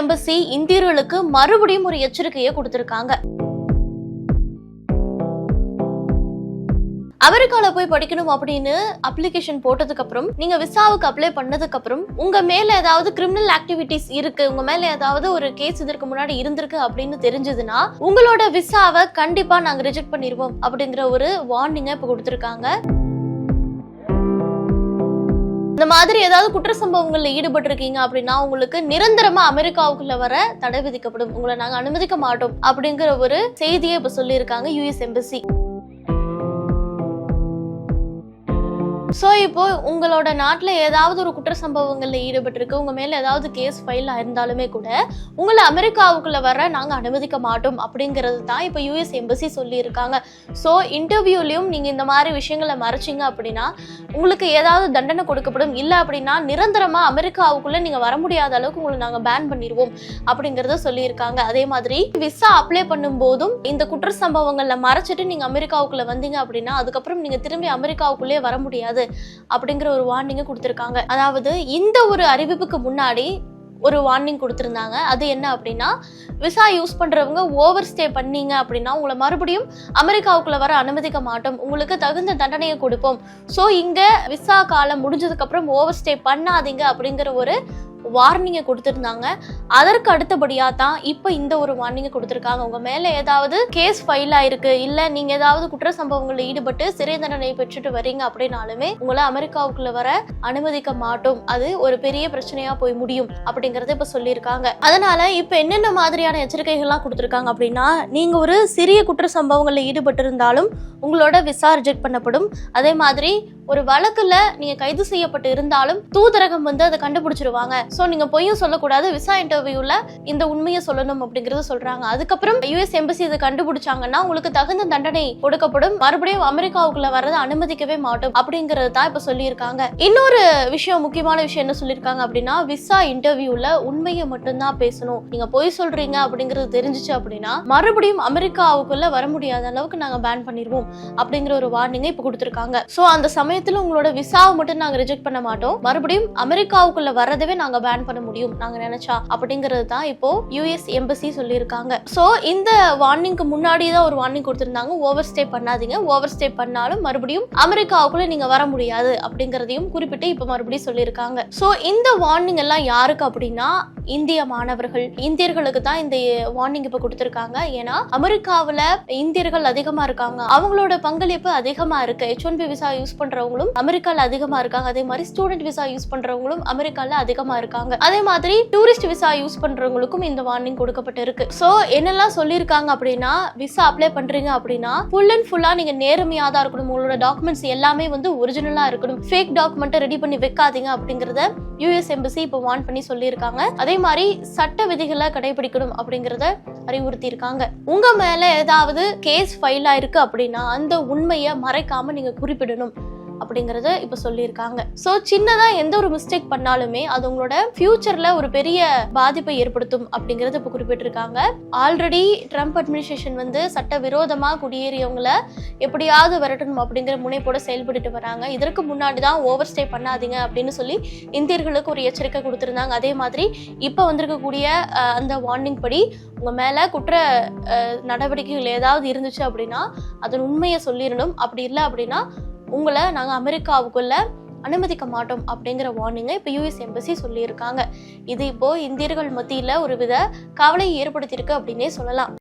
Embassy இந்தியர்களுக்கு மறுபடியும் ஒரு எச்சரிக்கையை கொடுத்திருக்காங்க. அமெரிக்கால போய் படிக்கணும் அப்படின்னு அப்ளிகேஷன் போட்டதுக்கு அப்புறம் நீங்க விசாவுக்கு அப்ளை பண்ணதுக்கு அப்புறம் உங்க மேல ஏதாவது கிரிமினல் ஆக்டிவிட்டிஸ் இருக்கு உங்க மேல ஏதாவது ஒரு கேஸ் இதற்கு முன்னாடி இருந்திருக்கு அப்படின்னு தெரிஞ்சதுன்னா உங்களோட விசாவை கண்டிப்பா நாங்க ரிஜெக்ட் பண்ணிடுவோம் அப்படிங்கிற ஒரு வார்னிங்க இப்ப கொடுத்திருக்காங்க. இந்த மாதிரி ஏதாவது குற்ற சம்பவங்கள்ல ஈடுபட்டிருக்கீங்க அப்படின்னா உங்களுக்கு நிரந்தரமா அமெரிக்காவுக்குள்ள வர தடை விதிக்கப்படும். உங்களை நாங்க அனுமதிக்க மாட்டோம் அப்படிங்கிற ஒரு செய்தியை இப்ப சொல்லியிருக்காங்க யுஎஸ் எம்பசி ஸோ இப்போ உங்களோட நாட்டில் ஏதாவது ஒரு குற்ற சம்பவங்களில் ஈடுபட்டிருக்கு. உங்கள் மேலே ஏதாவது கேஸ் ஃபைல் இருந்தாலுமே கூட உங்களை அமெரிக்காவுக்குள்ளே வர நாங்கள் அனுமதிக்க மாட்டோம் அப்படிங்கிறது தான் இப்போ யூஎஸ் எம்பசி சொல்லியிருக்காங்க. ஸோ இன்டர்வியூலையும் நீங்கள் இந்த மாதிரி விஷயங்களை மறைச்சிங்க அப்படின்னா உங்களுக்கு ஏதாவது தண்டனை கொடுக்கப்படும் இல்லை அப்படின்னா நிரந்தரமாக அமெரிக்காவுக்குள்ளே நீங்கள் வர முடியாத அளவுக்கு உங்களை நாங்கள் பேன் பண்ணிடுவோம் அப்படிங்கிறத சொல்லியிருக்காங்க. அதே மாதிரி விசா அப்ளை பண்ணும்போதும் இந்த குற்ற சம்பவங்களில் மறைச்சிட்டு நீங்கள் அமெரிக்காவுக்குள்ள வந்தீங்க அப்படின்னா அதுக்கப்புறம் நீங்கள் திரும்பி அமெரிக்காவுக்குள்ளே வர முடியாது அப்படிங்கிற ஒரு வார்னிங்கை கொடுத்துருக்காங்க. அதாவது இந்த ஒரு அறிவிப்புக்கு முன்னாடி ஒரு வார்னிங் கொடுத்துருந்தாங்க. அது என்ன அப்படின்னா விசா யூஸ் பண்ணுறவங்க ஓவர் ஸ்டே பண்ணீங்க அப்படின்னா உங்களை மறுபடியும் அமெரிக்காவுக்குள்ளே வர அனுமதிக்க மாட்டோம். உங்களுக்கு தகுந்த தண்டனையை கொடுப்போம். ஸோ இங்கே விசா காலம் முடிஞ்சதுக்கப்புறம் ஓவர் ஸ்டே பண்ணாதீங்க அப்படிங்கிற ஒரு வார்னிங்கை கொடுத்துருந்தாங்க. அதற்கு அடுத்தபடியாக தான் இப்போ இந்த ஒரு வார்னிங்கை கொடுத்துருக்காங்க. உங்கள் மேலே ஏதாவது கேஸ் ஃபைல் ஆயிருக்கு இல்லை நீங்கள் ஏதாவது குற்ற சம்பவங்களில் ஈடுபட்டு சிறை தண்டனை பெற்றுட்டு வரீங்க அப்படின்னாலுமே உங்களை அமெரிக்காவுக்குள்ள வர அனுமதிக்க மாட்டோம். அது ஒரு பெரிய பிரச்சனையாக போய் முடியும் அப்படிங்கறத இப்போ சொல்லியிருக்காங்க. அதனால இப்போ என்னென்ன மாதிரியான எச்சரிக்கைகள்லாம் கொடுத்துருக்காங்க அப்படின்னா நீங்கள் ஒரு சிறிய குற்ற சம்பவங்களில் ஈடுபட்டு இருந்தாலும் உங்களோட விசா ரிஜெக்ட் பண்ணப்படும். அதே மாதிரி ஒரு வழக்குல நீங்க கைது செய்யப்பட்டு இருந்தாலும் தூதரகம் வந்து அதை கண்டுபிடிச்சிருவாங்க. சோ நீங்க பொய்யும் சொல்லக்கூடாது. விசா இன்டர்வியூல இந்த உண்மையை சொல்லணும் அப்படிங்கறத சொல்றாங்க. அதுக்கப்புறம் யுஎஸ் எம்பசி இதை கண்டுபிடிச்சாங்கன்னா உங்களுக்கு தகுந்த தண்டனை கொடுக்கப்படும். மறுபடியும் அமெரிக்காவுக்குள்ள வரதை அனுமதிக்கவே மாட்டோம் அப்படிங்கறது தான் இப்ப சொல்லியிருக்காங்க. இன்னொரு விஷயம் முக்கியமான விஷயம் என்ன சொல்லியிருக்காங்க அப்படின்னா விசா இன்டர்வியூல உண்மையை மட்டும்தான் பேசணும். நீங்க பொய் சொல்றீங்க அப்படிங்கறது தெரிஞ்சுச்சு அப்படின்னா மறுபடியும் அமெரிக்காவுக்குள்ள வர முடியாத அளவுக்கு நாங்க பேன் பண்ணிடுவோம் அப்படிங்கிற ஒரு வார்னிங்கை இப்ப கொடுத்துருக்காங்க. சோ அந்த சமயம் சமயத்துல உங்களோட விசாவை மட்டும் நாங்க ரிஜெக்ட் பண்ண மாட்டோம். மறுபடியும் அமெரிக்காவுக்குள்ள வர்றதவே நாங்க பேன் பண்ண முடியும் நாங்க நினைச்சா. அப்படிங்கிறது தான் இப்போ யூஎஸ் எம்பசி சொல்லியிருக்காங்க. சோ இந்த வார்னிங்க்கு முன்னாடி தான் ஒரு வார்னிங் கொடுத்திருந்தாங்க. ஓவர் ஸ்டே பண்ணாதீங்க. ஓவர் ஸ்டே பண்ணாலும் மறுபடியும் அமெரிக்காவுக்குள்ள நீங்க வர முடியாது அப்படிங்கறதையும் குறிப்பிட்டு இப்ப மறுபடியும் சொல்லியிருக்காங்க. சோ இந்த வார்னிங் எல்லாம் யாருக்கு அப்படின்னா இந்திய மாணவர்கள் இந்தியர்களுக்கு தான் இந்த வார்னிங் இப்ப கொடுத்திருக்காங்க. ஏன்னா அமெரிக்காவில் இந்தியர்கள் அதிகமா இருக்காங்க. அவங்களோட பங்களிப்பு அதிகமா இருக்கு. H one B visa use பண்றவங்களும் அமெரிக்கால அதிகமா இருக்காங்க. அதே மாதிரி ஸ்டூடெண்ட் விசா யூஸ் பண்றவங்களும் அமெரிக்கால அதிகமா இருக்காங்க. அதே மாதிரி டூரிஸ்ட் விசா யூஸ் பண்றவங்களுக்கும் இந்த வார்னிங் கொடுக்கப்பட்டு இருக்கு சோ என்னெல்லாம் சொல்லியிருக்காங்க அப்படின்னா விசா அப்ளை பண்றீங்க அப்படின்னா ஃபுல் அண்ட் ஃபுல்லா நீங்க நேர்மையா தான் இருக்கணும். உங்களோட டாக்குமெண்ட்ஸ் எல்லாமே வந்து ஒரிஜினலா இருக்கணும். ஃபேக் டாக்குமெண்ட்டை ரெடி பண்ணி வைக்காதீங்க அப்படிங்கறத யூஎஸ் எம்பசி இப்போ வார்ன் பண்ணி சொல்லியிருக்காங்க. அதே மாதிரி சட்ட விதிகளை கடைபிடிக்கணும் அப்படிங்கறத அறிவுறுத்தி இருக்காங்க உங்க மேல ஏதாவது கேஸ் ஃபைல் ஆயிருக்கு அப்படின்னா அந்த உண்மையை மறைக்காம நீங்க குறிப்பிடணும். அப்படிங்கறத இப்ப சொல்லியிருக்காங்க. சோ சின்னதா எந்த ஒரு மிஸ்டேக் பண்ணாலுமே அது உங்களோட ஃபியூச்சர்ல ஒரு பெரிய பாதிப்பை ஏற்படுத்தும் அப்படிங்கறத இப்ப குறிப்பிட்டிருக்காங்க. ஆல்ரெடி ட்ரம்ப் அட்மினிஸ்ட்ரேஷன் வந்து சட்ட விரோதமா குடியேறியவங்களை எப்படியாவது விரட்டணும் அப்படிங்கிற முனைப்போட செயல்பட்டு வராங்க. இதற்கு முன்னாடி தான் ஓவர் ஸ்டே பண்ணாதீங்க அப்படின்னு சொல்லி இந்தியர்களுக்கு ஒரு எச்சரிக்கை கொடுத்திருந்தாங்க. அதே மாதிரி இப்ப வந்திருக்கக்கூடிய அந்த வார்னிங் படி உங்க மேல குற்ற நடவடிக்கைகள் ஏதாவது இருந்துச்சு அப்படின்னா அதன் உண்மையை சொல்லிடணும் அப்படி இல்லை அப்படின்னா உங்களை நாங்கள் அமெரிக்காவுக்குள்ள அனுமதிக்க மாட்டோம் அப்படிங்கிற வார்னிங்கை இப்போ யூஎஸ் எம்பசி சொல்லியிருக்காங்க. இது இப்போ இந்தியர்கள் மத்தியில் ஒரு வித கவலையை ஏற்படுத்தியிருக்கு அப்படின்னே சொல்லலாம்.